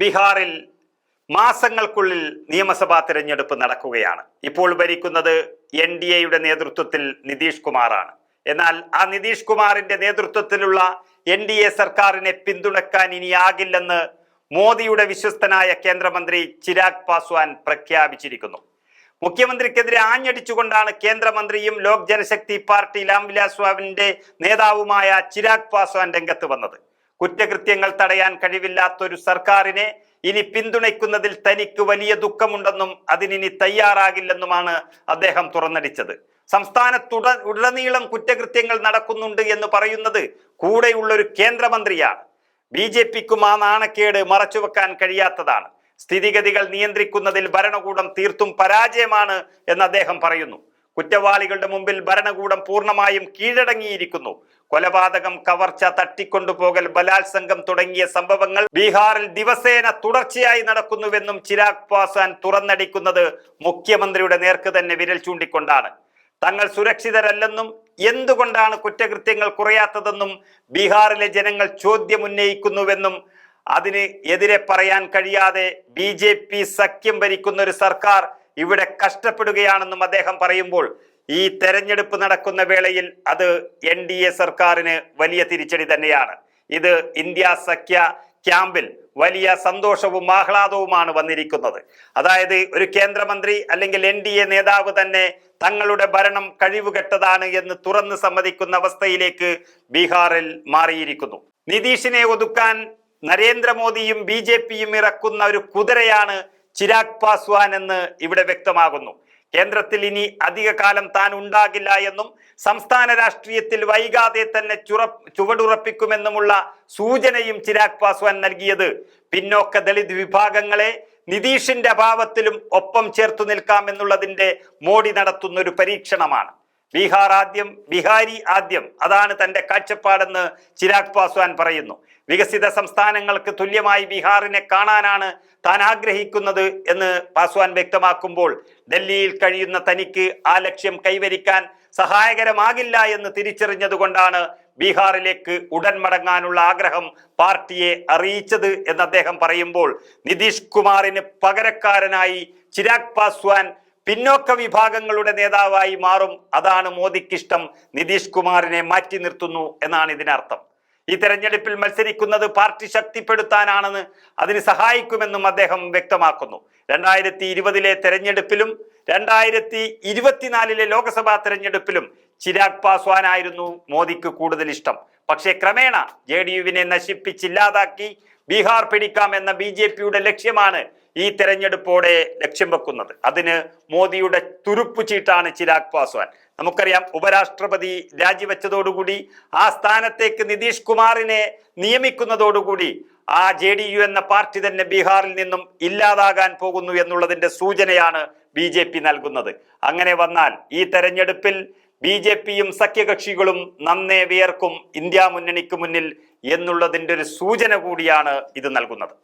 ബീഹാറിൽ മാസങ്ങൾക്കുള്ളിൽ നിയമസഭാ തിരഞ്ഞെടുപ്പ് നടക്കുകയാണ്. ഇപ്പോൾ ഭരിക്കുന്നത് എൻ ഡി എയുടെ നേതൃത്വത്തിൽ നിതീഷ് കുമാറാണ്. എന്നാൽ ആ നിതീഷ് കുമാറിന്റെ നേതൃത്വത്തിലുള്ള എൻ ഡി എ സർക്കാരിനെ പിന്തുണക്കാൻ ഇനിയാകില്ലെന്ന് മോദിയുടെ വിശ്വസ്തനായ കേന്ദ്രമന്ത്രി ചിരാഗ് പാസ്വാൻ പ്രഖ്യാപിച്ചിരിക്കുന്നു. മുഖ്യമന്ത്രിക്കെതിരെ ആഞ്ഞടിച്ചുകൊണ്ടാണ് കേന്ദ്രമന്ത്രിയും ലോക് ജനശക്തി പാർട്ടി രാംവിലാസ് നേതാവുമായ ചിരാഗ് പാസ്വാൻ രംഗത്ത് വന്നത്. കുറ്റകൃത്യങ്ങൾ തടയാൻ കഴിവില്ലാത്തൊരു സർക്കാരിനെ ഇനി പിന്തുണയ്ക്കുന്നതിൽ തനിക്ക് വലിയ ദുഃഖമുണ്ടെന്നും അതിനിനി തയ്യാറാകില്ലെന്നുമാണ് അദ്ദേഹം തുറന്നടിച്ചത്. സംസ്ഥാനത്തുട ഉടനീളം കുറ്റകൃത്യങ്ങൾ നടക്കുന്നുണ്ട് എന്ന് പറയുന്നത് കൂടെയുള്ള ഒരു കേന്ദ്രമന്ത്രിയാണ്. ബി ജെ പിക്കും ആ നാണക്കേട് മറച്ചുവെക്കാൻ കഴിയാത്തതാണ്. സ്ഥിതിഗതികൾ നിയന്ത്രിക്കുന്നതിൽ ഭരണകൂടം തീർത്തും പരാജയമാണ് എന്ന് അദ്ദേഹം പറയുന്നു. കുറ്റവാളികളുടെ മുമ്പിൽ ഭരണകൂടം പൂർണമായും കീഴടങ്ങിയിരിക്കുന്നു. കൊലപാതകം കവർച്ച തട്ടിക്കൊണ്ടുപോകൽ ബലാത്സംഗം തുടങ്ങിയ സംഭവങ്ങൾ ബീഹാറിൽ ദിവസേന തുടർച്ചയായി നടക്കുന്നുവെന്നും ചിരാഗ് പാസ്വാൻ തുറന്നടിക്കുന്നത് മുഖ്യമന്ത്രിയുടെ നേർക്ക് തന്നെ വിരൽ ചൂണ്ടിക്കൊണ്ടാണ്. തങ്ങൾ സുരക്ഷിതരല്ലെന്നും എന്തുകൊണ്ടാണ് കുറ്റകൃത്യങ്ങൾ കുറയാത്തതെന്നും ബീഹാറിലെ ജനങ്ങൾ ചോദ്യമുന്നയിക്കുന്നുവെന്നും അതിന് എതിരെ പറയാൻ കഴിയാതെ ബി സഖ്യം ഭരിക്കുന്ന ഒരു സർക്കാർ ഇവിടെ കഷ്ടപ്പെടുകയാണെന്നും അദ്ദേഹം പറയുമ്പോൾ ഈ തെരഞ്ഞെടുപ്പ് നടക്കുന്ന വേളയിൽ അത് എൻ ഡി എ സർക്കാരിന് വലിയ തിരിച്ചടി തന്നെയാണ്. ഇത് ഇന്ത്യ സഖ്യ ക്യാമ്പിൽ വലിയ സന്തോഷവും ആഹ്ലാദവുമാണ് വന്നിരിക്കുന്നത്. അതായത് ഒരു കേന്ദ്രമന്ത്രി അല്ലെങ്കിൽ എൻ ഡി എ നേതാവ് തന്നെ തങ്ങളുടെ ഭരണം കഴിവുകെട്ടതാണ് എന്ന് തുറന്ന് സമ്മതിക്കുന്ന അവസ്ഥയിലേക്ക് ബീഹാറിൽ മാറിയിരിക്കുന്നു. നിതീഷിനെ ഒതുക്കാൻ നരേന്ദ്രമോദിയും ബി ജെ പിയും ഇറക്കുന്ന ഒരു കുതിരയാണ് ചിരാഗ് പാസ്വാൻ എന്ന് ഇവിടെ വ്യക്തമാകുന്നു. കേന്ദ്രത്തിൽ ഇനി അധികകാലം താൻ ഉണ്ടാകില്ല എന്നും സംസ്ഥാന രാഷ്ട്രീയത്തിൽ വൈകാതെ തന്നെ ചുറ ചുവടുറപ്പിക്കുമെന്നുമുള്ള സൂചനയും ചിരാഗ് പാസ്വാൻ നൽകിയത്. പിന്നോക്ക ദളിത് വിഭാഗങ്ങളെ നിതീഷിന്റെ അഭാവത്തിലും ഒപ്പം ചേർത്തു നിൽക്കാമെന്നുള്ളതിന്റെ മോഡി നടത്തുന്ന ഒരു പരീക്ഷണമാണ്. ബീഹാർ ആദ്യം ബിഹാരി ആദ്യം. അതാണ് തന്റെ കാഴ്ചപ്പാടെന്ന് ചിരാഗ് പാസ്വാൻ പറയുന്നു. വികസിത സംസ്ഥാനങ്ങൾക്ക് തുല്യമായി ബീഹാറിനെ കാണാനാണ് താൻ ആഗ്രഹിക്കുന്നത് എന്ന് പാസ്വാൻ വ്യക്തമാക്കുമ്പോൾ ഡൽഹിയിൽ കഴിയുന്ന തനിക്ക് ആ ലക്ഷ്യം കൈവരിക്കാൻ സഹായകരമാകില്ല എന്ന് തിരിച്ചറിഞ്ഞതുകൊണ്ടാണ് ബീഹാറിലേക്ക് ഉടൻ മടങ്ങാനുള്ള ആഗ്രഹം പാർട്ടിയെ അറിയിച്ചത് എന്ന് അദ്ദേഹം പറയുമ്പോൾ നിതീഷ് കുമാറിന് പകരക്കാരനായി ചിരാഗ് പാസ്വാൻ പിന്നോക്ക വിഭാഗങ്ങളുടെ നേതാവായി മാറും. അതാണ് മോദിക്കിഷ്ടം. നിതീഷ് കുമാറിനെ മാറ്റി നിർത്തുന്നു എന്നാണ് ഇതിനർത്ഥം. ഈ തെരഞ്ഞെടുപ്പിൽ മത്സരിക്കുന്നത് പാർട്ടി ശക്തിപ്പെടുത്താനാണെന്ന് അതിന് സഹായിക്കുമെന്നും അദ്ദേഹം വ്യക്തമാക്കുന്നു. രണ്ടായിരത്തി ഇരുപതിലെ തെരഞ്ഞെടുപ്പിലും രണ്ടായിരത്തി ഇരുപത്തിനാലിലെ ലോക്സഭാ തെരഞ്ഞെടുപ്പിലും ചിരാഗ് പാസ്വാൻ ആയിരുന്നു മോദിക്ക് കൂടുതൽ ഇഷ്ടം. പക്ഷേ ക്രമേണ ജെ ഡി യുവിനെ നശിപ്പിച്ചില്ലാതാക്കി ബീഹാർ പിടിക്കാം എന്ന ബി ജെ പിയുടെ ലക്ഷ്യമാണ് ഈ തെരഞ്ഞെടുപ്പോടെ ലക്ഷ്യം വെക്കുന്നത്. അതിന് മോദിയുടെ തുരുപ്പു ചീട്ടാണ് ചിരാഗ് പാസ്വാൻ. നമുക്കറിയാം ഉപരാഷ്ട്രപതി രാജിവെച്ചതോടുകൂടി ആ സ്ഥാനത്തേക്ക് നിതീഷ് കുമാറിനെ നിയമിക്കുന്നതോടുകൂടി ആ ജെ ഡി യു എന്ന പാർട്ടി തന്നെ ബീഹാറിൽ നിന്നും ഇല്ലാതാകാൻ പോകുന്നു എന്നുള്ളതിന്റെ സൂചനയാണ് ബി ജെ പി നൽകുന്നത്. അങ്ങനെ വന്നാൽ ഈ തെരഞ്ഞെടുപ്പിൽ ബി ജെ പിയും സഖ്യകക്ഷികളും നന്നേ വിയർക്കും ഇന്ത്യ മുന്നണിക്ക് മുന്നിൽ എന്നുള്ളതിന്റെ ഒരു സൂചന കൂടിയാണ് ഇത് നൽകുന്നത്.